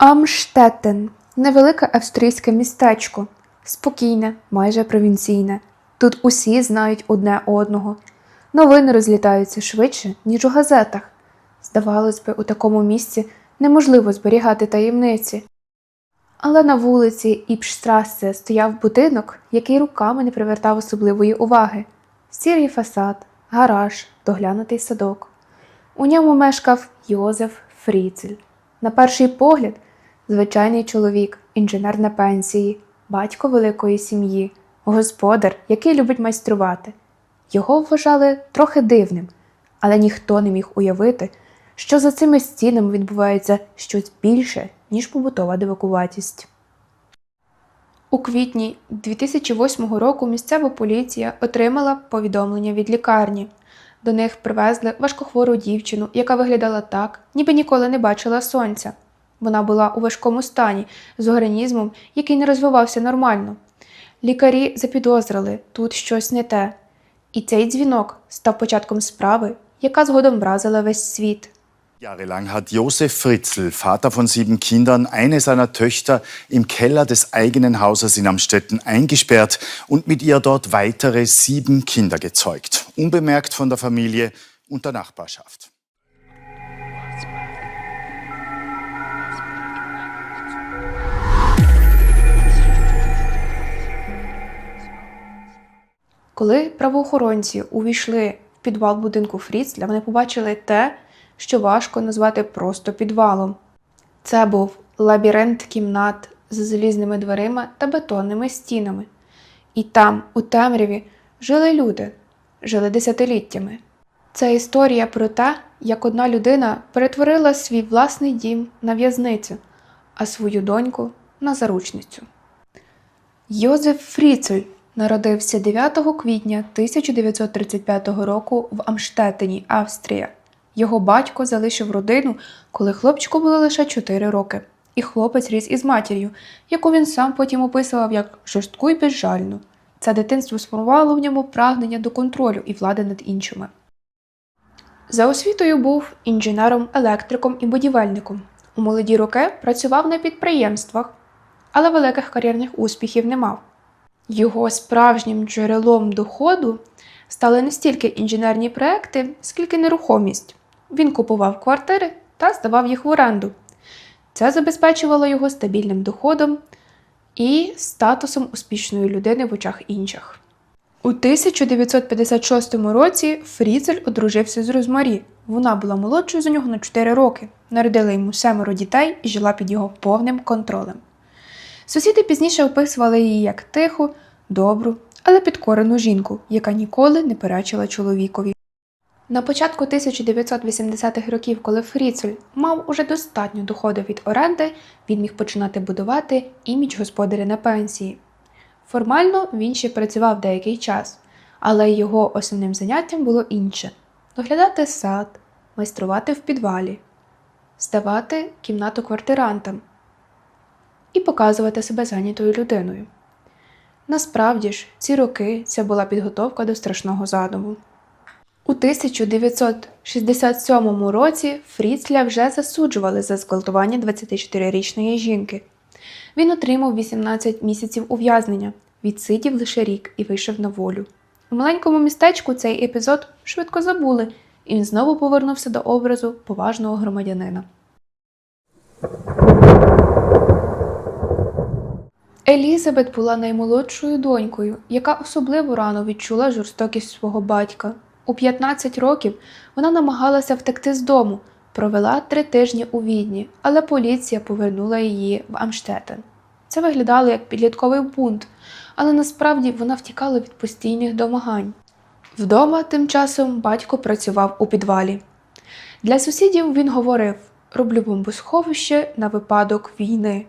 Амштеттен невелике австрійське містечко, спокійне, майже провінційне. Тут усі знають одне одного. Новини розлітаються швидше, ніж у газетах. Здавалось би, у такому місці неможливо зберігати таємниці. Але на вулиці Іпштрассе стояв будинок, який руками не привертав особливої уваги. Сірий фасад, гараж, доглянутий садок. У ньому мешкав Йозеф Фріцель. На перший погляд, звичайний чоловік, інженер на пенсії, батько великої сім'ї, господар, який любить майструвати. Його вважали трохи дивним, але ніхто не міг уявити, що за цими стінами відбувається щось більше, ніж побутова дивакуватість. У квітні 2008 року місцева поліція отримала повідомлення від лікарні. До них привезли важкохвору дівчину, яка виглядала так, ніби ніколи не бачила сонця. Вона була у важкому стані з організмом, який не розвивався нормально. Лікарі запідозрили тут щось не те. І цей дзвінок став початком справи, яка згодом вразила весь світ. Jahrelang hat Josef Fritzl, Vater von sieben Kindern, eine seiner Töchter im Keller des eigenen Hauses in Amstetten eingesperrt und mit ihr dort weitere sieben Kinder gezeugt, unbemerkt von der Familie und der Nachbarschaft. Коли правоохоронці увійшли в підвал будинку Фріцля, вони побачили те, що важко назвати просто підвалом. Це був лабіринт кімнат з залізними дверима та бетонними стінами. І там, у темряві, жили люди, жили десятиліттями. Це історія про те, як одна людина перетворила свій власний дім на в'язницю, а свою доньку на заручницю. Йозеф Фріцель народився 9 квітня 1935 року в Амштетені, Австрія. Його батько залишив родину, коли хлопчику було лише 4 роки, і хлопець ріс із матір'ю, яку він сам потім описував як жорстку і безжальну. Це дитинство сформувало в ньому прагнення до контролю і влади над іншими. За освітою був інженером, електриком і будівельником. У молоді роки працював на підприємствах, але великих кар'єрних успіхів не мав. Його справжнім джерелом доходу стали не стільки інженерні проекти, скільки нерухомість. Він купував квартири та здавав їх в оренду. Це забезпечувало його стабільним доходом і статусом успішної людини в очах інших. У 1956 році Фріцель одружився з Розмарі. Вона була молодшою за нього на 4 роки, народила йому семеро дітей і жила під його повним контролем. Сусіди пізніше описували її як тиху, добру, але підкорену жінку, яка ніколи не перечила чоловікові. На початку 1980-х років, коли Фріцель мав уже достатньо доходу від оренди, він міг починати будувати імідж господаря на пенсії. Формально він ще працював деякий час, але його основним заняттям було інше доглядати сад, майструвати в підвалі, здавати кімнату квартирантам і показувати себе зайнятою людиною. Насправді ж, ці роки це була підготовка до страшного задуму. У 1967 році Фріцля вже засуджували за зґвалтування 24-річної жінки. Він отримав 18 місяців ув'язнення, відсидів лише рік і вийшов на волю. У маленькому містечку цей епізод швидко забули, і він знову повернувся до образу поважного громадянина. Елізабет була наймолодшою донькою, яка особливо рано відчула жорстокість свого батька. У 15 років вона намагалася втекти з дому, провела три тижні у відні, але поліція повернула її в Амштетен. Це виглядало як підлітковий бунт, але насправді вона втікала від постійних домагань. Вдома тим часом батько працював у підвалі. Для сусідів він говорив: роблю бомбосховище на випадок війни.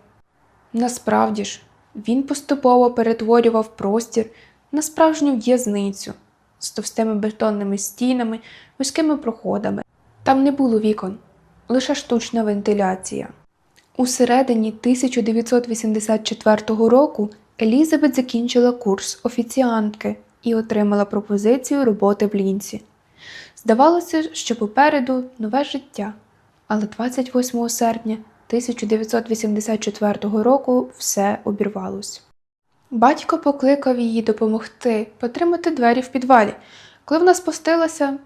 Насправді ж, він поступово перетворював простір на справжню в'язницю з товстими бетонними стінами, вузькими проходами. Там не було вікон, лише штучна вентиляція. У середині 1984 року Елізабет закінчила курс офіціантки і отримала пропозицію роботи в лінці. Здавалося, що попереду нове життя, але 28 серпня 1984 року все обірвалось. Батько покликав її допомогти потримати двері в підвалі. Коли вона спустилася,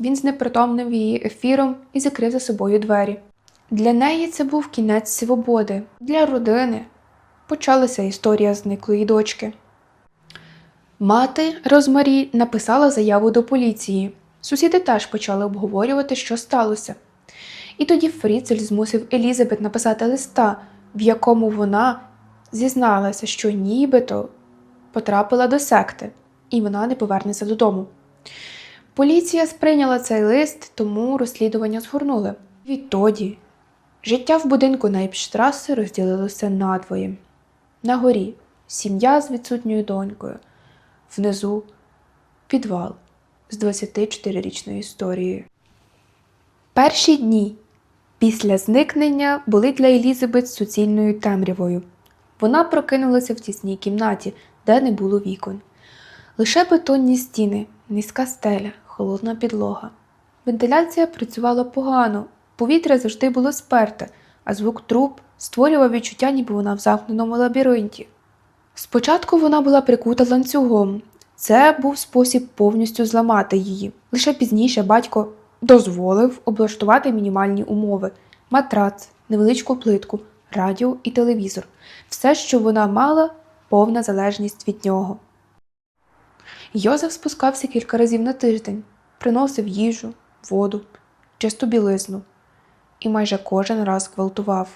він знепритомнив її ефіром і закрив за собою двері. Для неї це був кінець свободи. Для родини почалася історія зниклої дочки. Мати Розмарі написала заяву до поліції. Сусіди теж почали обговорювати, що сталося. І тоді Фріцель змусив Елізабет написати листа, в якому вона зізналася, що нібито потрапила до секти, і вона не повернеться додому. Поліція сприйняла цей лист, тому розслідування згорнули. Відтоді життя в будинку на Епштраси розділилося надвоє. На горі сім'я з відсутньою донькою, внизу підвал з 24-річною історією. Перші дні після зникнення були для Елізабет суцільною темрявою. Вона прокинулася в тісній кімнаті, де не було вікон. Лише бетонні стіни, низька стеля, холодна підлога. Вентиляція працювала погано, повітря завжди було сперте, а звук труб створював відчуття, ніби вона в замкненому лабіринті. Спочатку вона була прикута ланцюгом. Це був спосіб повністю зламати її. Лише пізніше батько дозволив облаштувати мінімальні умови: матрац, невеличку плитку, радіо і телевізор. Все, що вона мала, повна залежність від нього. Йозеф спускався кілька разів на тиждень, приносив їжу, воду, чисту білизну і майже кожен раз гвалтував.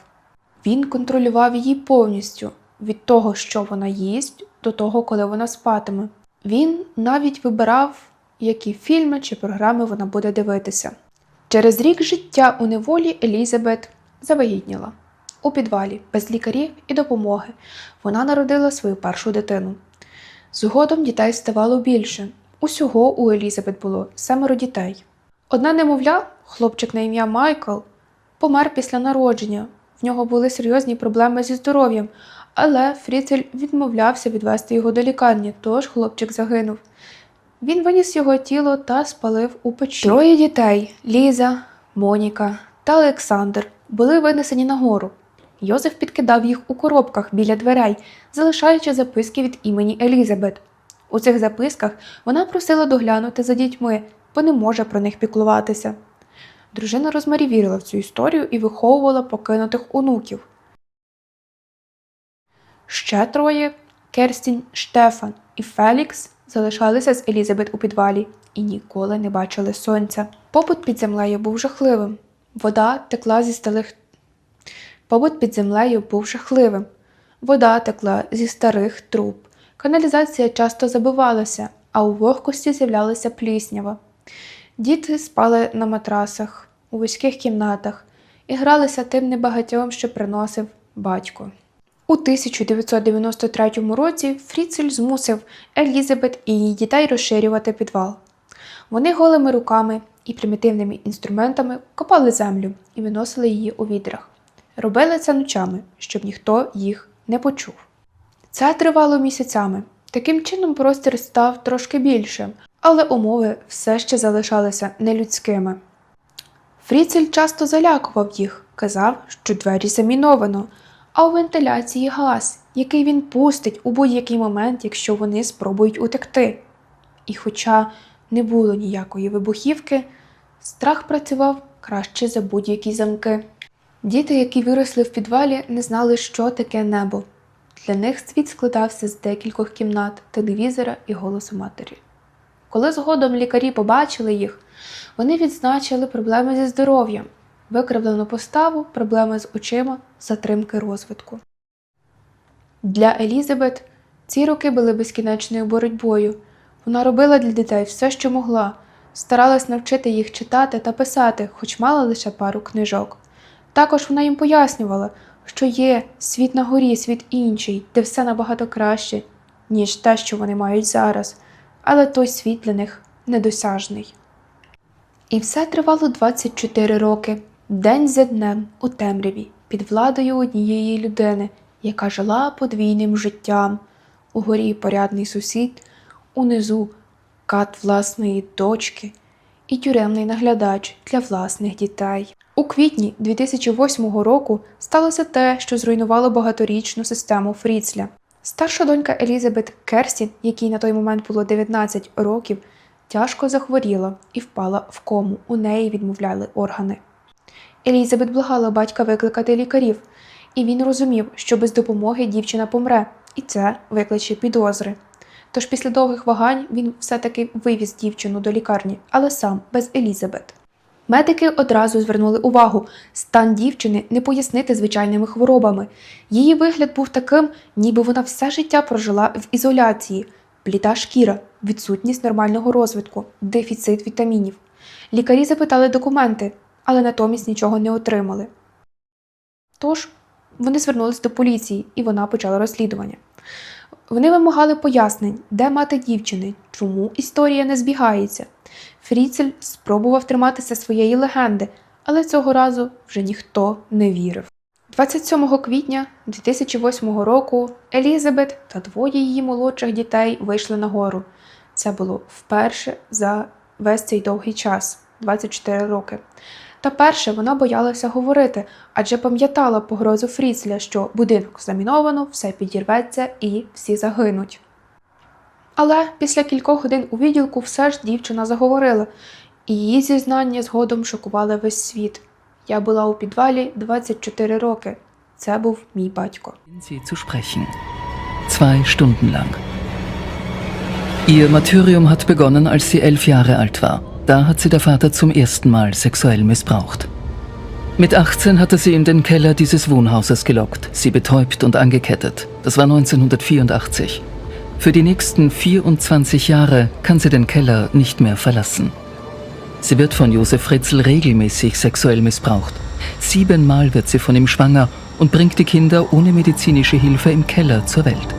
Він контролював її повністю від того, що вона їсть, до того, коли вона спатиме. Він навіть вибирав, які фільми чи програми вона буде дивитися. Через рік життя у неволі Елізабет завагітніла. У підвалі, без лікарів і допомоги, вона народила свою першу дитину. Згодом дітей ставало більше. Усього у Елізабет було семеро дітей. Одна немовля, хлопчик на ім'я Майкл, помер після народження. В нього були серйозні проблеми зі здоров'ям, але Фріцель відмовлявся відвести його до лікарні, тож хлопчик загинув. Він виніс його тіло та спалив у печі. Троє дітей Ліза, Моніка та Олександр були винесені нагору. Йозеф підкидав їх у коробках біля дверей, залишаючи записки від імені Елізабет. У цих записках вона просила доглянути за дітьми, бо не може про них піклуватися. Дружина Розмарі вірила в цю історію і виховувала покинутих онуків. Ще троє Керстін, Штефан і Фелікс залишалися з Елізабет у підвалі і ніколи не бачили сонця. Побут під землею був жахливим. Вода текла зі сталих. Побут під землею був жахливим. Вода текла зі старих труб. Каналізація часто забивалася, а у вогкості з'являлася пліснява. Діти спали на матрасах у вузьких кімнатах і гралися тим небагатьом, що приносив батько. У 1993 році Фріцель змусив Елізабет і її дітей розширювати підвал. Вони голими руками і примітивними інструментами копали землю і виносили її у відрах. Робили це ночами, щоб ніхто їх не почув. Це тривало місяцями. Таким чином простір став трошки більшим, але умови все ще залишалися нелюдськими. Фріцель часто залякував їх, казав, що двері заміновано, а у вентиляції газ, який він пустить у будь-який момент, якщо вони спробують утекти. І хоча не було ніякої вибухівки, страх працював краще за будь-які замки. Діти, які виросли в підвалі, не знали, що таке небо. Для них світ складався з декількох кімнат, телевізора і голосу матері. Коли згодом лікарі побачили їх, вони відзначили проблеми зі здоров'ям, викривлену поставу, проблеми з очима, затримки розвитку. Для Елізабет ці роки були безкінечною боротьбою. Вона робила для дітей все, що могла, старалась навчити їх читати та писати, хоч мала лише пару книжок. Також вона їм пояснювала, що є світ на горі, світ інший, де все набагато краще, ніж те, що вони мають зараз, але той світ для них недосяжний. І все тривало 24 роки, день за днем у темряві, під владою однієї людини, яка жила подвійним життям. Угорі порядний сусід, унизу кат власної дочки, і тюремний наглядач для власних дітей. У квітні 2008 року сталося те, що зруйнувало багаторічну систему Фріцля. Старша донька Елізабет Керстін, якій на той момент було 19 років, тяжко захворіла і впала в кому. У неї відмовляли органи. Елізабет благала батька викликати лікарів, і він розумів, що без допомоги дівчина помре, і це викличе підозри. Тож після довгих вагань він все-таки вивіз дівчину до лікарні, але сам без Елізабет. Медики одразу звернули увагу, стан дівчини не пояснити звичайними хворобами. Її вигляд був таким, ніби вона все життя прожила в ізоляції, бліда шкіра, відсутність нормального розвитку, дефіцит вітамінів. Лікарі запитали документи, але натомість нічого не отримали. Тож вони звернулись до поліції, і вона почала розслідування. Вони вимагали пояснень, де мати дівчини, чому історія не збігається. Фріцель спробував триматися своєї легенди, але цього разу вже ніхто не вірив. 27 квітня 2008 року Елізабет та двоє її молодших дітей вийшли на гору. Це було вперше за весь цей довгий час 24 роки. Та перше вона боялася говорити, адже пам'ятала погрозу Фріцля, що будинок заміновано, все підірветься і всі загинуть. Але після кількох годин у відділку все ж дівчина заговорила, і її зізнання згодом шокували весь світ. Я була у підвалі 24 роки. Це був мій батько. Zwei Stunden lang. Ihr Martyrium hat begonnen, als sie elf Jahre alt war. Da hat sie der Vater zum ersten Mal sexuell missbraucht. Mit 18 hatte sie in den Keller dieses Wohnhauses gelockt, sie betäubt und angekettet. Das war 1984. Für die nächsten 24 Jahre kann sie den Keller nicht mehr verlassen. Sie wird von Josef Fritzl regelmäßig sexuell missbraucht. Siebenmal wird sie von ihm schwanger und bringt die Kinder ohne medizinische Hilfe im Keller zur Welt.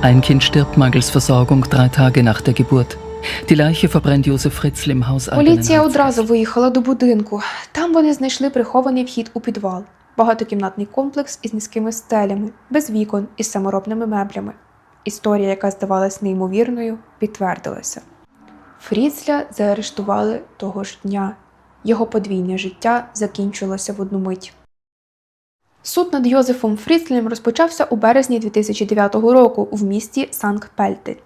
Ein Kind stirbt mangels Versorgung drei Tage nach der Geburt. Поліція одразу виїхала до будинку. Там вони знайшли прихований вхід у підвал, багатокімнатний комплекс із низькими стелями, без вікон із саморобними меблями. Історія, яка здавалась неймовірною, підтвердилася. Фріцля заарештували того ж дня. Його подвійне життя закінчилося в одну мить. Суд над Йозефом Фріцлем розпочався у березні 2009 року в місті Санкт-Пельтель.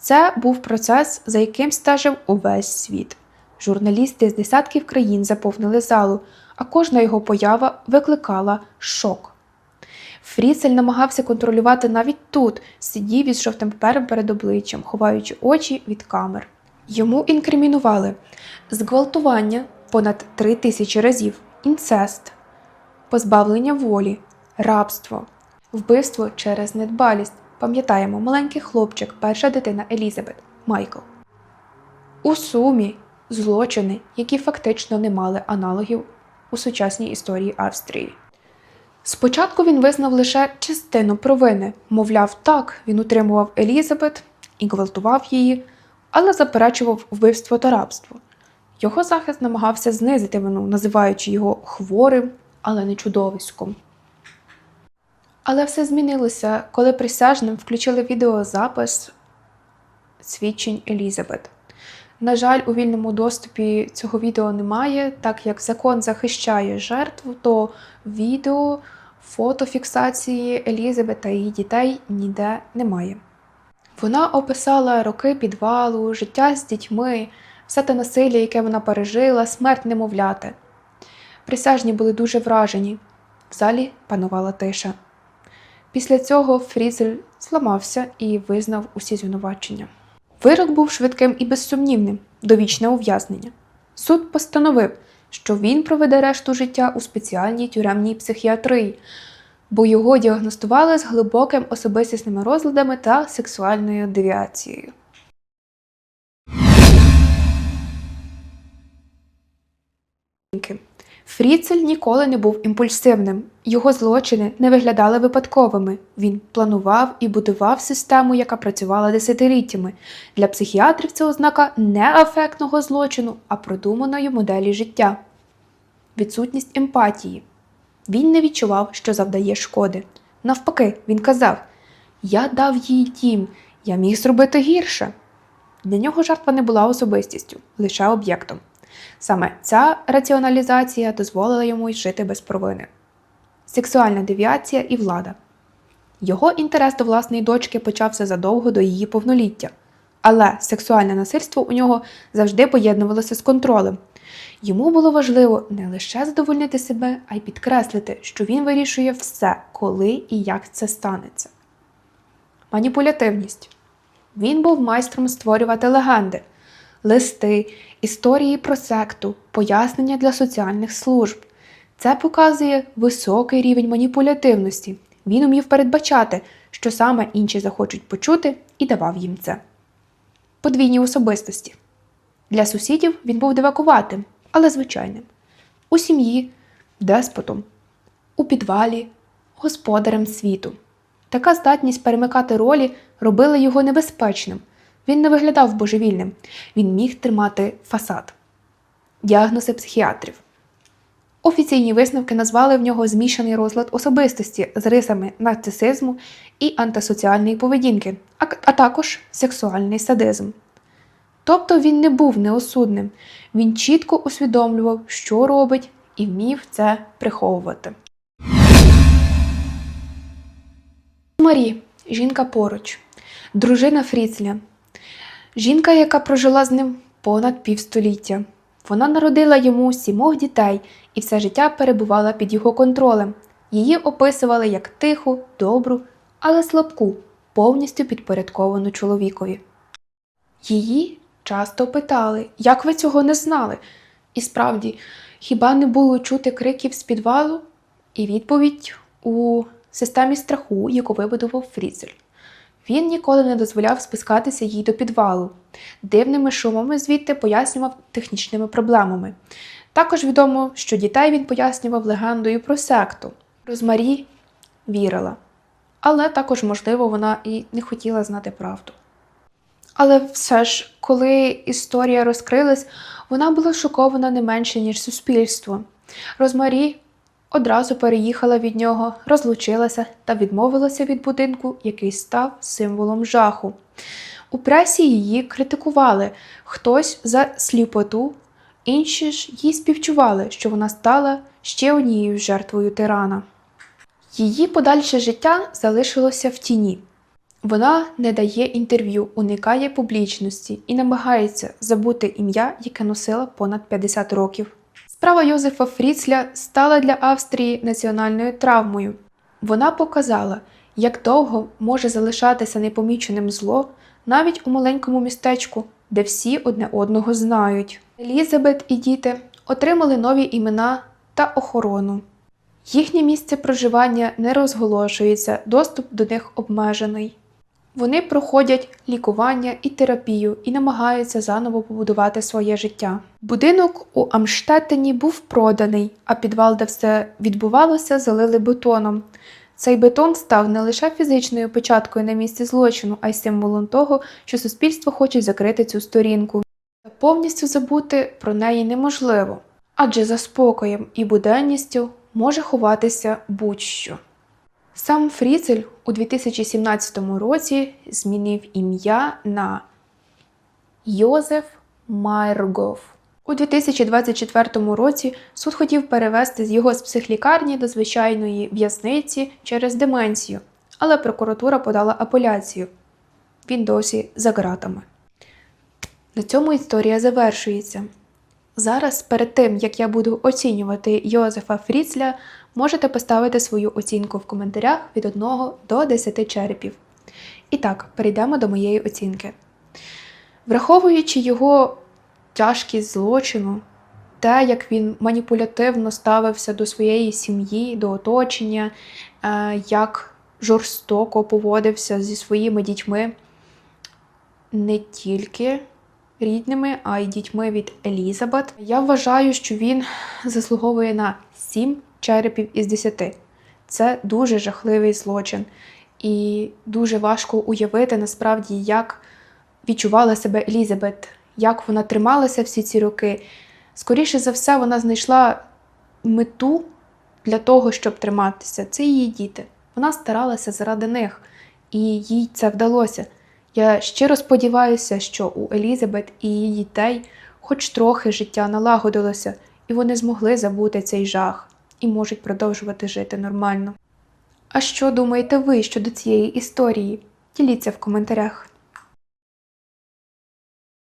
Це був процес, за яким стежив увесь світ. Журналісти з десятків країн заповнили залу, а кожна його поява викликала шок. Фріцель намагався контролювати навіть тут, сидів із жовтим папером перед обличчям, ховаючи очі від камер. Йому інкримінували зґвалтування понад три тисячі разів, інцест, позбавлення волі, рабство, вбивство через недбалість. Пам'ятаємо, маленький хлопчик, перша дитина Елізабет, Майкл. У сумі злочини, які фактично не мали аналогів у сучасній історії Австрії. Спочатку він визнав лише частину провини, мовляв, так, він утримував Елізабет і гвалтував її, але заперечував вбивство та рабство. Його захист намагався знизити вину, називаючи його хворим, але не чудовиськом. Але все змінилося, коли присяжним включили відеозапис свідчень Елізабет. На жаль, у вільному доступі цього відео немає, так як закон захищає жертву, то відео, фотофіксації Елізабет та її дітей ніде немає. Вона описала роки підвалу, життя з дітьми, все те насилля, яке вона пережила, смерть немовляти. Присяжні були дуже вражені. В залі панувала тиша. Після цього Фрізель зламався і визнав усі звинувачення. Вирок був швидким і безсумнівним довічне ув'язнення. Суд постановив, що він проведе решту життя у спеціальній тюремній психіатрії, бо його діагностували з глибоким особистісними розладами та сексуальною девіацією. Фріцель ніколи не був імпульсивним. Його злочини не виглядали випадковими. Він планував і будував систему, яка працювала десятиліттями. Для психіатрів це ознака не афектного злочину, а продуманої моделі життя. Відсутність емпатії. Він не відчував, що завдає шкоди. Навпаки, він казав: Я дав їй дім, я міг зробити гірше. Для нього жертва не була особистістю, лише об'єктом. Саме ця раціоналізація дозволила йому й жити без провини. Сексуальна девіація і влада. Його інтерес до власної дочки почався задовго до її повноліття, але сексуальне насильство у нього завжди поєднувалося з контролем. Йому було важливо не лише задовольнити себе, а й підкреслити, що він вирішує все, коли і як це станеться. Маніпулятивність. Він був майстром створювати легенди, листи, історії про секту, пояснення для соціальних служб. Це показує високий рівень маніпулятивності. Він умів передбачати, що саме інші захочуть почути, і давав їм це. Подвійні особистості. Для сусідів він був дивакуватим, але звичайним. У сім'ї деспотом, у підвалі, господарем світу. Така здатність перемикати ролі робила його небезпечним. Він не виглядав божевільним, він міг тримати фасад. Діагнози психіатрів. Офіційні висновки назвали в нього змішаний розлад особистості з рисами нарцисизму і антисоціальної поведінки, а, а також сексуальний садизм. Тобто він не був неосудним, він чітко усвідомлював, що робить, і вмів це приховувати. Марі, жінка поруч, дружина Фріцля, жінка, яка прожила з ним понад півстоліття. Вона народила йому сімох дітей і все життя перебувала під його контролем. Її описували як тиху, добру, але слабку, повністю підпорядковану чоловікові. Її часто питали, як ви цього не знали? І справді, хіба не було чути криків з підвалу? І відповідь у системі страху, яку вибудував Фріцель. Він ніколи не дозволяв спускатися їй до підвалу. Дивними шумами звідти пояснював технічними проблемами. Також відомо, що дітей він пояснював легендою про секту. Розмарі вірила. Але також, можливо, вона і не хотіла знати правду. Але все ж, коли історія розкрилась, вона була шокована не менше, ніж суспільство. Розмарі одразу переїхала від нього, розлучилася та відмовилася від будинку, який став символом жаху. У пресі її критикували хтось за сліпоту, інші ж їй співчували, що вона стала ще однією жертвою тирана. Її подальше життя залишилося в тіні. Вона не дає інтерв'ю, уникає публічності і намагається забути ім'я, яке носила понад 50 років. Справа Йозефа Фріцля стала для Австрії національною травмою. Вона показала, як довго може залишатися непоміченим зло навіть у маленькому містечку, де всі одне одного знають. Елізабет і діти отримали нові імена та охорону. Їхнє місце проживання не розголошується, доступ до них обмежений. Вони проходять лікування і терапію і намагаються заново побудувати своє життя. Будинок у Амштеттені був проданий, а підвал, де все відбувалося, залили бетоном. Цей бетон став не лише фізичною початкою на місці злочину, а й символом того, що суспільство хоче закрити цю сторінку. Та повністю забути про неї неможливо, адже за спокоєм і буденністю може ховатися будь-що. Сам Фріцель у 2017 році змінив ім'я на Йозеф Майргоф. У 2024 році суд хотів перевести його з психлікарні до звичайної в'язниці через деменцію, але прокуратура подала апеляцію. Він досі за ґратами. На цьому історія завершується. Зараз, перед тим як я буду оцінювати Йозефа Фріцля, можете поставити свою оцінку в коментарях від 1 до 10 черепів. І так, перейдемо до моєї оцінки. Враховуючи його тяжкість злочину, те, як він маніпулятивно ставився до своєї сім'ї, до оточення, е, як жорстоко поводився зі своїми дітьми, не тільки рідними, а й дітьми від Елізабет. Я вважаю, що він заслуговує на 7 черепів із 10. Це дуже жахливий злочин. І дуже важко уявити насправді, як відчувала себе Елізабет, як вона трималася всі ці роки. Скоріше за все, вона знайшла мету для того, щоб триматися. Це її діти. Вона старалася заради них, і їй це вдалося. Я щиро сподіваюся, що у Елізабет і її дітей хоч трохи життя налагодилося, і вони змогли забути цей жах і можуть продовжувати жити нормально. А що думаєте ви щодо цієї історії? Діліться в коментарях.